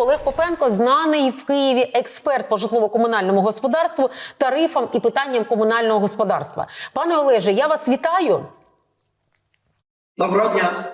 Олег Попенко знаний в Києві експерт по житлово-комунальному господарству, тарифам і питанням комунального господарства. Пане Олеже, я вас вітаю. Доброго дня.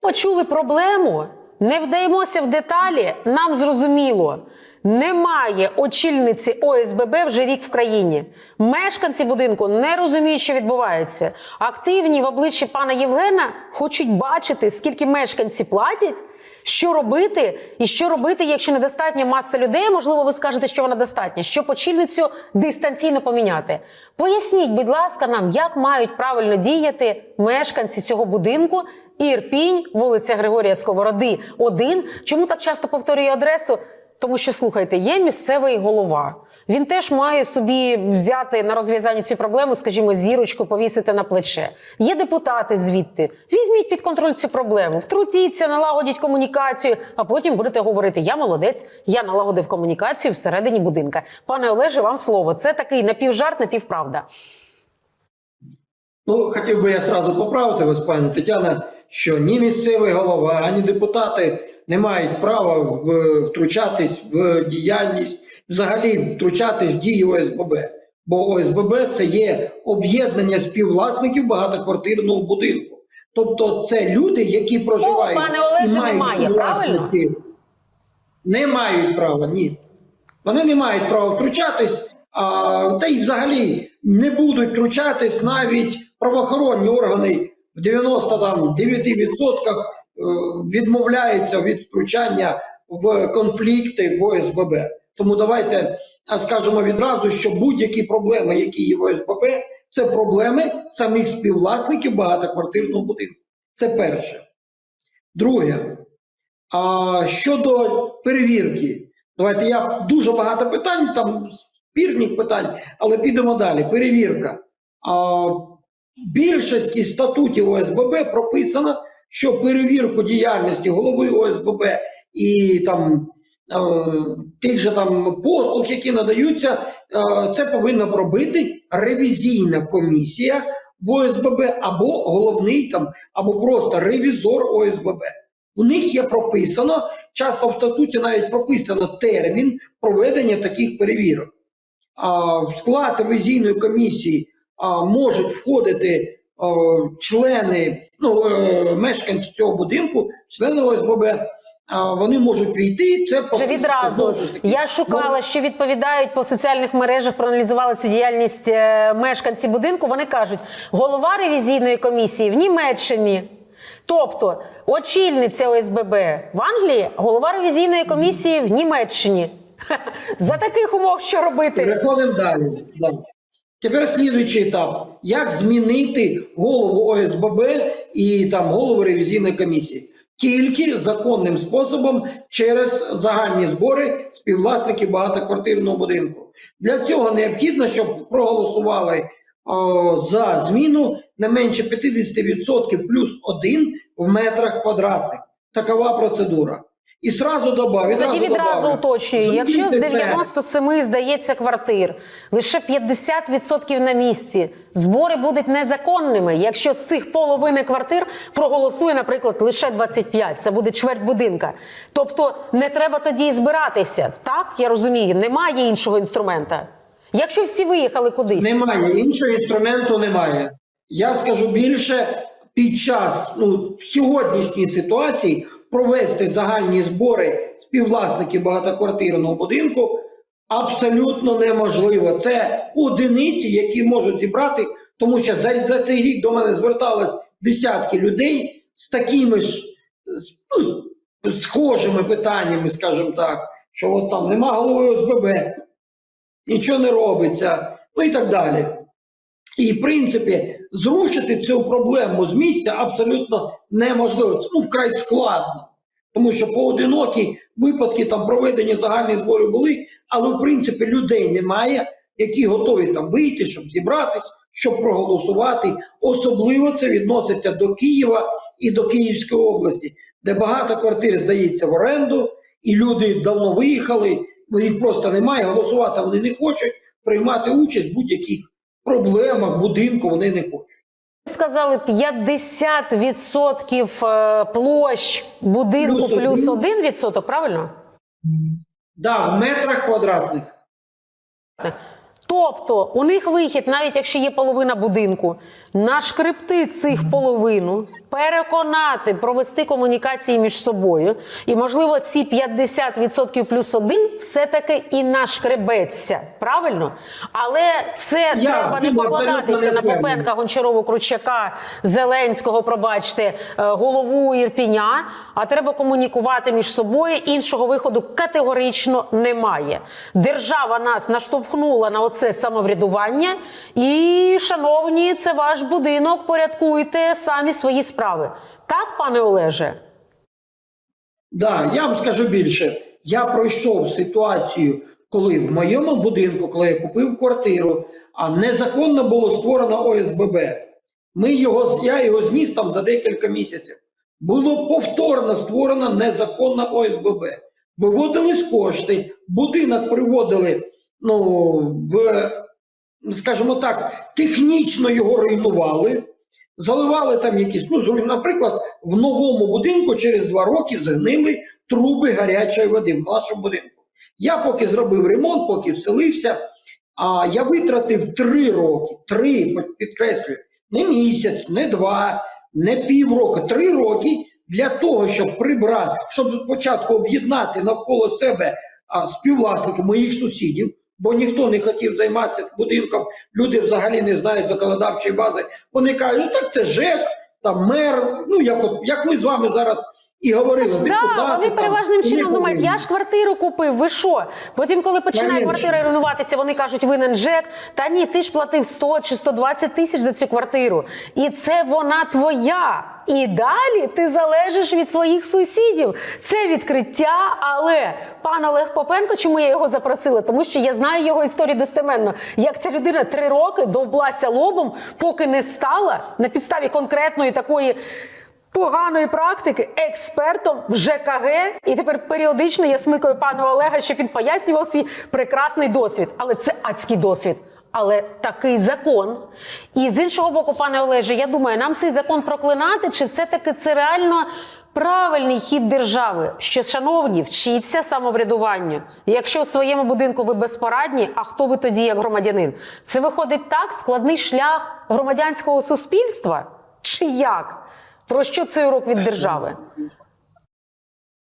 Почули проблему, не вдаємося в деталі. Нам зрозуміло. Немає очільниці ОСББ вже рік в країні. Мешканці будинку не розуміють, що відбувається. Активні в обличчі пана Євгена хочуть бачити, скільки мешканці платять, що робити, і що робити, якщо недостатня маса людей. Можливо, ви скажете, що вона достатня, що почільницю дистанційно поміняти. Поясніть, будь ласка, нам, як мають правильно діяти мешканці цього будинку. Ірпінь, вулиця Григорія Сковороди, 1. Чому так часто повторюю адресу? Тому що слухайте, є місцевий голова. Він теж має собі взяти на розв'язання цю проблему, скажімо, зірочку повісити на плече. Є депутати звідти. Візьміть під контроль цю проблему, втрутіться, налагодіть комунікацію, а потім будете говорити: я молодець, я налагодив комунікацію всередині будинка. Пане Олеже, вам слово. Це такий напівжарт, напівправда. Ну, хотів би я сразу поправити вас, пані Тетяна, що ні місцевий голова, ані депутати не мають права втручатись в діяльність, взагалі втручатись в дії ОСББ. Бо ОСББ це є об'єднання співвласників багатоквартирного будинку. Тобто це люди, які проживають пане Олеже, і мають немає, правильно? Не мають права, ні. Вони не мають права втручатись, а, та й взагалі не будуть втручатись навіть правоохоронні органи в 99% е, відмовляються від втручання в конфлікти в ОСББ. Тому давайте скажемо відразу, що будь-які проблеми, які є в ОСББ, це проблеми самих співвласників багатоквартирного будинку. Це перше. Друге, а щодо перевірки, давайте я дуже багато питань, там спірних питань, але підемо далі. Перевірка. А, більшості статутів ОСББ прописано, що перевірку діяльності голови ОСББ і там тих же там послуг, які надаються, е, це повинна робити ревізійна комісія в ОСББ або головний там, або просто ревізор ОСББ. У них є прописано, часто в статуті навіть прописано термін проведення таких перевірок. В склад ревізійної комісії можуть входити а, члени, ну, е, мешканці цього будинку, члени ОСББ, вони можуть війти. Це Вже відразу я шукала, що відповідають по соціальних мережах, проаналізували цю діяльність е, мешканці будинку. Вони кажуть, голова ревізійної комісії в Німеччині. Тобто, очільниця ОСББ в Англії, голова ревізійної комісії в Німеччині. За таких умов що робити? Переходимо далі. Да. Тепер слідуючий етап: як змінити голову ОСББ і там голову ревізійної комісії? Тільки законним способом через загальні збори співвласників багатоквартирного будинку. Для цього необхідно, щоб проголосували о, за зміну не менше 50% плюс 1 в метрах квадратних. Такова процедура. І сразу добавлю. Тоді відразу уточнюю, якщо з Зробіть тепер 97 здається квартир, лише 50% на місці, збори будуть незаконними. Якщо з цих половини квартир проголосує, наприклад, лише 25, це буде чверть будинка. Тобто не треба тоді і збиратися. Так, я розумію, немає іншого інструмента. Якщо всі виїхали кудись, Немає іншого інструменту немає. Я скажу більше, під час ну, в сьогоднішній ситуації провести загальні збори співвласників багатоквартирного будинку абсолютно неможливо. Це одиниці, які можуть зібрати, тому що за, за цей рік до мене зверталось десятки людей з такими ж ну, схожими питаннями, скажімо так, що от там нема голови ОСББ, нічого не робиться, ну і так далі. І, в принципі, зрушити цю проблему з місця абсолютно неможливо. Це ну, вкрай складно. Тому що поодинокі випадки там проведення загальних зборів були, але в принципі людей немає, які готові там вийти, щоб зібратись, щоб проголосувати. Особливо це відноситься до Києва і до Київської області, де багато квартир здається в оренду, і люди давно виїхали, їх просто немає, голосувати вони не хочуть, приймати участь в будь-яких проблемах будинку вони не хочуть. ви сказали 50% е, площ будинку Плюс один. 1%, правильно? Да, в метрах квадратних. Тобто у них вихід, навіть якщо є половина будинку, нашкребти цих половину, переконати, провести комунікації між собою, і можливо ці 50% плюс один все-таки і нашкребеться. Правильно? Але це Я треба не покладатися на. Попенка, Гончарову, Кручака, Зеленського, пробачте, е, голову Ірпіня. А треба комунікувати між собою. Іншого виходу категорично немає. Держава нас наштовхнула на оце самоврядування. І, шановні, це ваш будинок. Порядкуйте самі свої справи. Так, пане Олеже? Да, я вам скажу більше. Я пройшов ситуацію, коли в моєму будинку, коли я купив квартиру, а незаконно було створено ОСББ. Ми його, я його зніс там за декілька місяців. Було повторно створено незаконно ОСББ. Виводились кошти, будинок приводили, ну, в, скажімо так, технічно його руйнували. Заливали там якісь, ну, наприклад, в новому будинку через два роки згнили труби гарячої води в нашому будинку. Я поки зробив ремонт, поки вселився, а я витратив три роки, три, підкреслюю, не місяць, не два, не півроку, три роки для того, щоб прибрати, щоб спочатку об'єднати навколо себе а, співвласників моїх сусідів, бо ніхто не хотів займатися будинком, люди взагалі не знають законодавчої бази. Вони кажуть, ну так це ЖЕК, там мер, ну як, от, як ми з вами зараз і говорили. Да, депутати, вони там, переважним вони чином думають, я ж квартиру купив, ви що? Потім, коли починає квартира руйнуватися, вони кажуть, винен ЖЕК. Та ні, ти ж платив 100 чи 120 тисяч за цю квартиру. І це вона твоя. І далі ти залежиш від своїх сусідів. Це відкриття. Але пан Олег Попенко, чому я його запросила? Тому що я знаю його історію достеменно. Як ця людина три роки довблася лобом, поки не стала на підставі конкретної такої поганої практики експертом в ЖКГ, і тепер періодично я смикаю пана Олега, щоб він пояснював свій прекрасний досвід. Але це адський досвід. Але такий закон. І з іншого боку, пане Олеже, я думаю, нам цей закон проклинати, чи все-таки це реально правильний хід держави? Що, шановні, вчіться самоврядуванню. Якщо в своєму будинку ви безпорадні, а хто ви тоді як громадянин? Це виходить так складний шлях громадянського суспільства? Чи як? Про що цей урок від держави?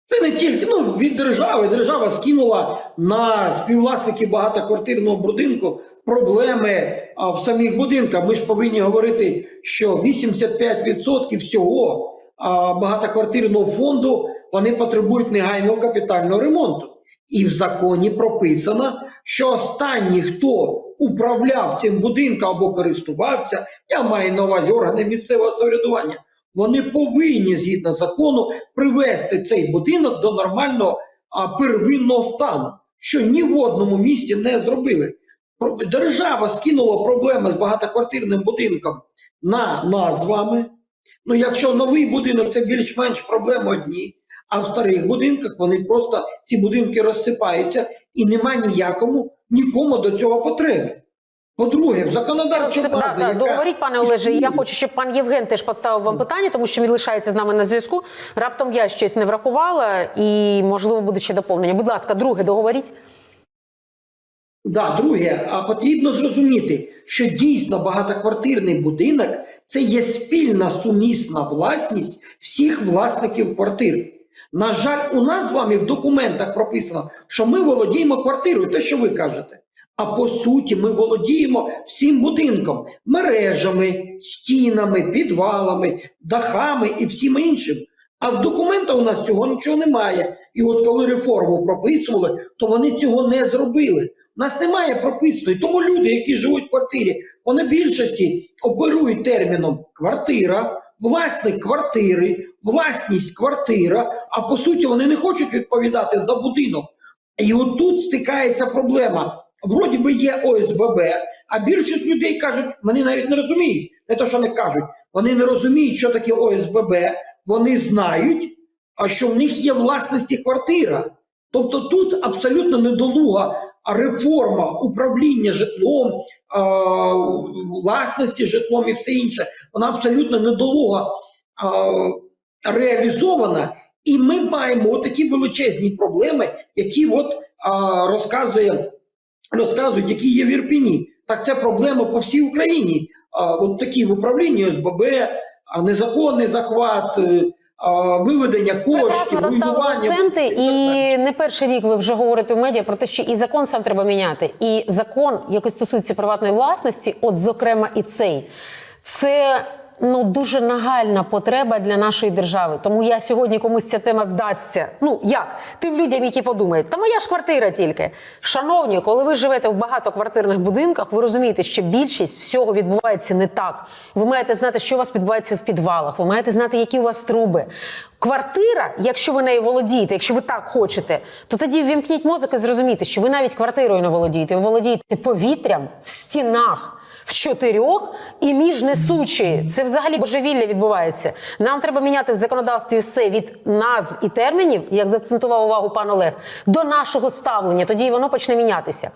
Це не тільки ну, від держави. Держава скинула на співвласників багатоквартирного будинку проблеми а, в самих будинках. Ми ж повинні говорити, що 85% всього а, багатоквартирного фонду вони потребують негайного капітального ремонту. І в законі прописано, що останній, хто управляв цим будинком або користувався, я маю на увазі органи місцевого самоврядування, вони повинні згідно закону привести цей будинок до нормального а, первинного стану, що ні в одному місті не зробили. Держава скинула проблеми з багатоквартирним будинком на нас з вами. Ну, якщо новий будинок це більш-менш проблеми одні, а в старих будинках вони просто ці будинки розсипаються і нема ніякому нікому до цього потреби. По-друге, в законодавча Це- база, да, да, яка Договоріть, пане Олеже. Я хочу, щоб пан Євген теж поставив вам питання, тому що він лишається з нами на зв'язку. Раптом я щось не врахувала, і можливо буде ще доповнення. Будь ласка, друге, договоріть. Да, друге, а потрібно зрозуміти, що дійсно багатоквартирний будинок це є спільна сумісна власність всіх власників квартир. На жаль, у нас з вами в документах прописано, що ми володіємо квартирою, те, що ви кажете. А по суті, ми володіємо всім будинком, мережами, стінами, підвалами, дахами і всім іншим. А в документах у нас цього нічого немає. І от коли реформу прописували, то вони цього не зробили. У нас немає прописаної. Тому люди, які живуть в квартирі, вони в більшості оперують терміном квартира, власник квартири, власність квартира, а по суті вони не хочуть відповідати за будинок. І от тут стикається проблема. Вроді би є ОСББ, а більшість людей кажуть, вони навіть не розуміють, не то, що не кажуть, вони не розуміють, що таке ОСББ, вони знають, а що в них є власності квартира. Тобто тут абсолютно недолуга реформа управління житлом, власності житлом і все інше. Вона абсолютно недолуга реалізована. І ми маємо такі величезні проблеми, які от розказує, розказують, які є в Ірпіні. Так це проблема по всій Україні. А, от такі в управлінні ОСББ, а, незаконний захват, е, виведення коштів, руйнування. акценти, і не перший рік ви вже говорите в медіа про те, що і закон сам треба міняти. І закон, який стосується приватної власності, от зокрема і цей, це. Ну, дуже нагальна потреба для нашої держави. Тому я сьогодні комусь ця тема здасться. Ну як тим людям, які подумають, та моя ж квартира тільки. Шановні, коли ви живете в багатоквартирних будинках, ви розумієте, що більшість всього відбувається не так. Ви маєте знати, що у вас відбувається в підвалах. Ви маєте знати, які у вас труби. Квартира, якщо ви нею володієте, якщо ви так хочете, то тоді ввімкніть мозок і зрозумійте, що ви навіть квартирою не володієте, ви володієте повітрям в стінах. Чотирьох і між несучі. Це взагалі божевілля відбувається. Нам треба міняти в законодавстві все від назв і термінів, як заакцентував увагу пан Олег, до нашого ставлення. Тоді воно почне мінятися.